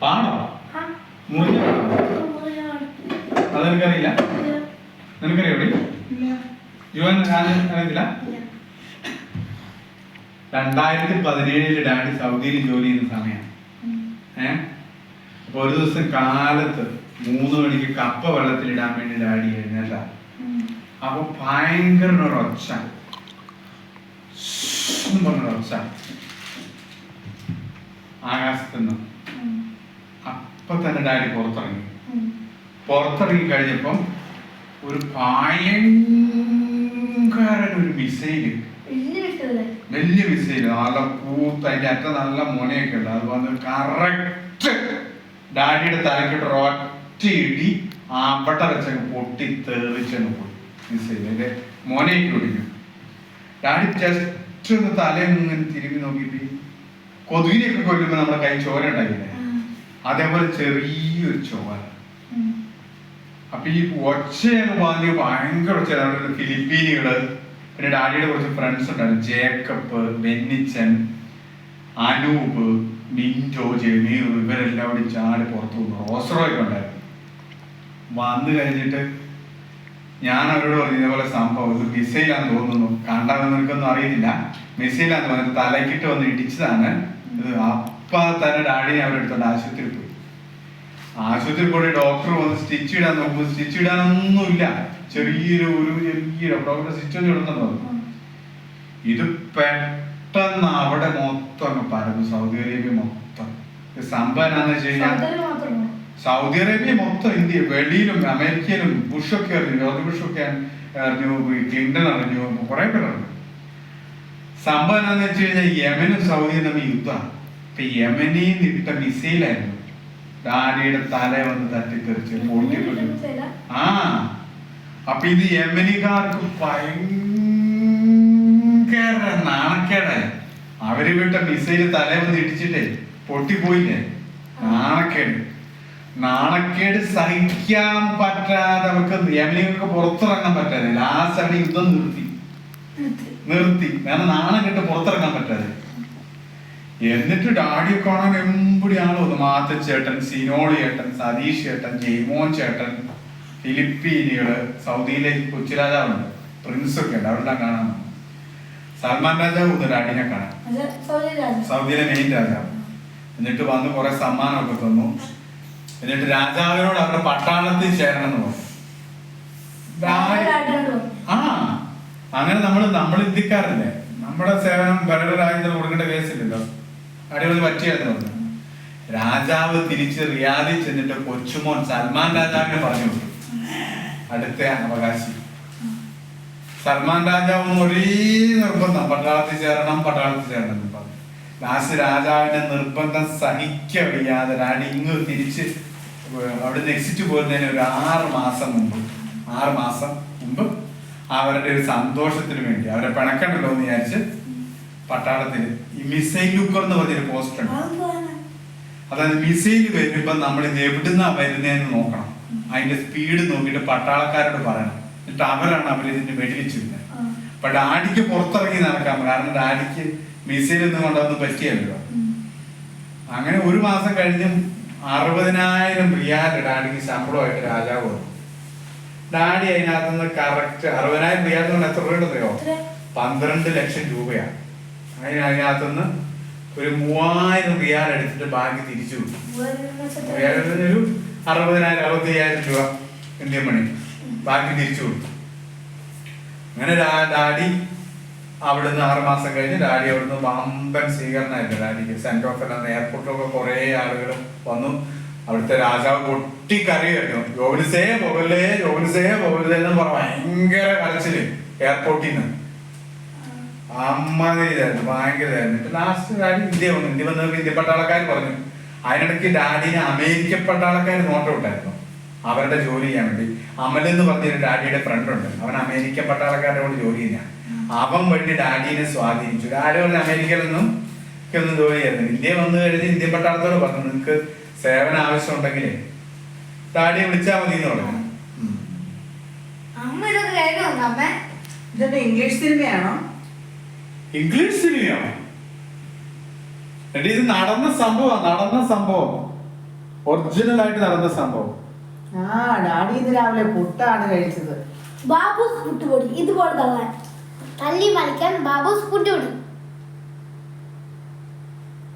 പാടോ മുറിഞ്ഞ നിനക്കറിയില്ല നിനക്കറിയോടി യുവൻ രണ്ടായിരത്തി പതിനേഴിൽ ഡാഡി സൗദിയിൽ ജോലി ചെയ്യുന്ന സമയമാണ് ഏഹ് അപ്പൊ ഒരു ദിവസം കാലത്ത് മൂന്ന് മണിക്ക് കപ്പ വെള്ളത്തിലിടാൻ വേണ്ടി ഡാഡി എഴുന്നേറ്റ. അപ്പൊ ഭയങ്കര ഒരു ഒച്ച. ആകാശത്തുനിന്ന്. അപ്പൊ തന്നെ ഡാഡി പുറത്തിറങ്ങി. പുറത്തിറങ്ങി കഴിഞ്ഞപ്പം ഒരു ഭയങ്കരൻ ഒരു മിസൈൽ വലിയ മിസൈൽ നല്ല കൂത്ത് അതിന്റെ അറ്റ നല്ല മുനയൊക്കെ ഉണ്ട്. അത് വന്ന് കറക്റ്റ് ഡാഡിയുടെ തലക്കിട്ട് ഒറ്റ ഇടി ആമ്പട്ട വെച്ചങ്ങ് പൊട്ടി തെറിച്ചങ്ങ് പോയി. മിസൈൽ അതിന്റെ മുനയൊക്കെ ഒടിഞ്ഞു. ഡാഡി ജസ്റ്റ് ഒന്ന് തലയൊന്നിങ്ങനെ തിരുമ്പി നോക്കിയിട്ട് കൊതുകിനെയൊക്കെ കൊല്ലുമ്പോ നമ്മുടെ കൈ ചോര ഉണ്ടായില്ലേ അതേപോലെ ചെറിയൊരു ചോര. അപ്പൊ ഈ ഒച്ചയൊക്കെ വാങ്ങി ഭയങ്കര ഒച്ച ഫിലിപ്പീനുകൾ പിന്നെ ഡാഡിയുടെ കുറച്ച് ഫ്രണ്ട്സ് ഉണ്ടായിരുന്നു. ജേക്കബ് ബെന്നിച്ചൻ അനൂപ് മിന്റോ ജമീർ ഇവരെല്ലാം കൂടി ചാടി പുറത്തു വന്നു റോസറോയൊക്കെ ഉണ്ടായിരുന്നു. വന്നു കഴിഞ്ഞിട്ട് ഞാൻ അവരോട് പറഞ്ഞു ഇതേപോലെ സംഭവം ഇത് മിസൈലാന്ന് തോന്നുന്നു. കണ്ടാൽ നിനക്കൊന്നും അറിയുന്നില്ല മിസൈലാന്ന് പറഞ്ഞു തലക്കിട്ട് വന്ന് ഇടിച്ചതാണ്. അപ്പ തന്നെ ഡാഡിനെ അവരെടുത്തോണ്ട് ആശുപത്രി പോയി. ആശുപത്രി പോയി ഡോക്ടർ വന്ന് സ്റ്റിച്ച് ഇടാൻ നോക്കുമ്പോൾ സ്റ്റിച്ച് ഇടാനൊന്നുമില്ല. ചെറിയൊരു ഒരു ചെറിയൊരു ഡോക്ടർ സ്റ്റിച്ച് ഒന്നും ഇടുന്നുണ്ടോ? ഇത് പെട്ടെന്ന് അവിടെ മൊത്തം അങ്ങ് പരന്നു. സൗദി അറേബ്യ മൊത്തം. സംഭവം എന്താണെന്ന് വെച്ച് കഴിഞ്ഞാൽ സൗദി അറേബ്യ മൊത്തം ഇന്ത്യ വെളിയിലും അമേരിക്കയിലും ബുഷൊക്കെ അറിഞ്ഞു. ജോർജ് ബുഷൊക്കെ അറിഞ്ഞു ക്ലിന്റൺ അറിഞ്ഞു കുറെ പേർ അറിഞ്ഞു സംഭവം എന്താണെന്ന് വെച്ച് കഴിഞ്ഞാൽ യമനും സൗദിയും തമ്മിൽ യുദ്ധമാണ്. ഇപ്പൊ യമനിൽ നിന്ന് ഇട്ട മിസൈലായിരുന്നു ഡാനിയുടെ തല വന്ന് തട്ടിത്തെറിച്ച് പൊട്ടിപ്പൊട്ടി ആ. അപ്പൊ ഇത് യമനിക്കാർക്ക് ഭയങ്കര നാണക്കേടായി അവർ വിട്ട മിസൈൽ തല വന്ന് ഇടിച്ചിട്ടേ പൊട്ടിപ്പോയില്ലേ? നാണക്കേട്. നാണക്കേട് സഹിക്കാൻ പറ്റാതെ അവർക്ക് യമനികൾക്ക് പുറത്തിറങ്ങാൻ പറ്റാതെ. ലാസ്റ്റ് അവിടെ യുദ്ധം നിർത്തി. നിർത്തി. കാരണം നാണം കിട്ട് പുറത്തിറങ്ങാൻ പറ്റാതെ. എന്നിട്ട് ഡാഡി കാണാൻ എമ്പടി ആളോ മാത്ത ചേട്ടൻ സിനോളി ചേട്ടൻ സതീഷ് ചേട്ടൻ ജയ്മോൻ ചേട്ടൻ ഫിലിപ്പീനികൾ സൗദിയിലെ കൊച്ചു രാജാവുണ്ട്. പ്രിൻസ് ഒക്കെ ഉണ്ട്. അവരുടെ കാണാൻ. സൽമാൻ രാജാവ് ഉണ്ട് ഡാഡിനെ കാണാൻ. സൗദിയിലെ മെയിൻ രാജാവ്. എന്നിട്ട് വന്ന് കുറെ സമ്മാനമൊക്കെ തന്നു. എന്നിട്ട് രാജാവിനോട് അവരുടെ പട്ടാളത്തിൽ ചേരണം എന്ന് പറഞ്ഞു ആ അങ്ങനെ നമ്മൾ നമ്മൾ ഇന്ത്യക്കാരല്ലേ? നമ്മുടെ സേവനം വേറെ രാജ്യത്തിന് കൊടുക്കേണ്ട കേസില്ലല്ലോ അടിപൊളി പറ്റിയായിരുന്നു. പറഞ്ഞു രാജാവ് തിരിച്ച് റിയാദിൽ ചെന്നിട്ട് കൊച്ചുമോൻ സൽമാൻ രാജാവിനെ പറഞ്ഞു. അടുത്ത അവകാശി. സൽമാൻ രാജാവ് ഒരേ നിർബന്ധം പട്ടാളത്തിൽ ചേരണം പട്ടാളത്തിൽ ചേരണം എന്ന് പറഞ്ഞു. ലാസ്റ്റ് രാജാവിന്റെ നിർബന്ധം സഹിക്ക വയ്യാതെ രാണി ഇങ്ങ് തിരിച്ച് അവിടെ എക്സിറ്റ് പോകുന്നതിന് ഒരു ആറ് മാസം മുമ്പ് ആറ് മാസം മുമ്പ് അവരുടെ ഒരു സന്തോഷത്തിന് വേണ്ടി അവരെ പിണക്കണ്ടല്ലോ എന്ന് വിചാരിച്ച് പട്ടാളത്തിൽ ഈ മിസൈൽ ലുക്കർ എന്ന് പറഞ്ഞൊരു പോസ്റ്റർ ഉണ്ട്. അതായത് മിസൈൽ വരുമ്പോ നമ്മൾ ഇത് എവിടുന്നാ വരുന്നതെന്ന് നോക്കണം. അതിന്റെ സ്പീഡ് നോക്കിയിട്ട് പട്ടാളക്കാരോട് പറയണം. എന്നിട്ട് അവരാണ് അവർ ഇതിന്റെ വെടിവെച്ചിരുന്നത് അപ്പൊ ഡാഡിക്ക് പുറത്തിറങ്ങി നടക്കാൻ കാരണം ഡാഡിക്ക് മിസൈൽ ഒന്നും കൊണ്ടൊന്നും പറ്റിയല്ലോ അങ്ങനെ ഒരു മാസം കഴിഞ്ഞ് അറുപതിനായിരം റിയാൽ ഡാഡിക്ക് ശമ്പളമായിട്ട് രാജാവ് വന്നു. ഡാഡി അതിനകത്ത് നിന്ന് കറക്റ്റ് അറുപതിനായിരം റിയാൽ എന്ന് പറഞ്ഞാൽ എത്ര? രൂപയുണ്ടെന്നറിയോ പന്ത്രണ്ട് ലക്ഷം രൂപയാണ്. അതിന് അതിനകത്തുനിന്ന് ഒരു മൂവായിരം റിയാൽ എടുത്തിട്ട് ബാക്കി തിരിച്ചു കൊടുത്തു. ഒരു അറുപതിനായിരം അറുപത്തി അയ്യായിരം രൂപ ഇന്ത്യൻ മണി ബാക്കി തിരിച്ചു കൊടുത്തു. അങ്ങനെ ഡാഡി അവിടുന്ന് ആറ് മാസം കഴിഞ്ഞ് ഡാഡി അവിടുന്ന് വമ്പൻ സ്വീകരണമായിരുന്നു ഡാഡിക്ക് സെന്റ് ഓഫ് എന്ന എയർപോർട്ടിലൊക്കെ കുറെ ആളുകൾ വന്നു. അവിടുത്തെ രാജാവ് പൊട്ടിക്കറിയായിരുന്നു ജോലിസേ പോകല്ലേ ജോലിസേ പോകല്ലേ എന്ന് പറഞ്ഞ ഭയങ്കര കരച്ചിൽ എയർപോർട്ടിൽ നിന്ന്. അമ്മാതിരിയായിരുന്നു ഭയങ്കര എന്നിട്ട് ലാസ്റ്റ് ഡാഡി ഇന്ത്യ വന്നു. ഇന്ത്യ വന്നപ്പോൾ ഇന്ത്യ പട്ടാളക്കാർ പറഞ്ഞു. അതിനിടയ്ക്ക് ഡാഡിനെ അമേരിക്ക പട്ടാളക്കാർ നോട്ടം ഉണ്ടായിരുന്നു. അവരുടെ ജോലി ചെയ്യാൻ വേണ്ടി. അമൽ എന്ന് പറഞ്ഞൊരു ഡാഡിയുടെ ഫ്രണ്ട് ഉണ്ട്. അവൻ അമേരിക്ക പട്ടാളക്കാരുടെ കൂടെ ജോലി ചെയ്യാൻ അവൻ വഴി ഡാഡിനെ സ്വാധീനിച്ചു. ഡാഡി പറഞ്ഞ അമേരിക്കയിലൊന്നും ഒന്നും ജോലി ചെയ്യുന്നു ഇന്ത്യ വന്നു കഴിഞ്ഞ് ഇന്ത്യൻ പട്ടാളത്തോട് പറഞ്ഞു നിങ്ങൾക്ക് സേവന ആവശ്യം ഉണ്ടെങ്കിലേ ഡാഡിയെ വിളിച്ചാൽ മതി എന്ന് പറഞ്ഞു. അമ്മ ഇതൊക്കെ ഇതെന്താ ഇംഗ്ലീഷ് സിനിമയാണോ ഇംഗ്ലീഷ് സിനിമയാണ് എടി ഇത് നടന്ന സംഭവം നടന്ന സംഭവം. ഒറിജിനൽ ആയിട്ട് നടന്ന സംഭവം. ആ ഡാഡി ഇന്ന് രാവിലെ പുട്ടാണ് കഴിച്ചത്. ബാബു പുട്ടുപൊടി ഇതുപോലെ തന്നെ തല്ലി മലിക്കാൻ ബാബു പുട്ടുപൊടി.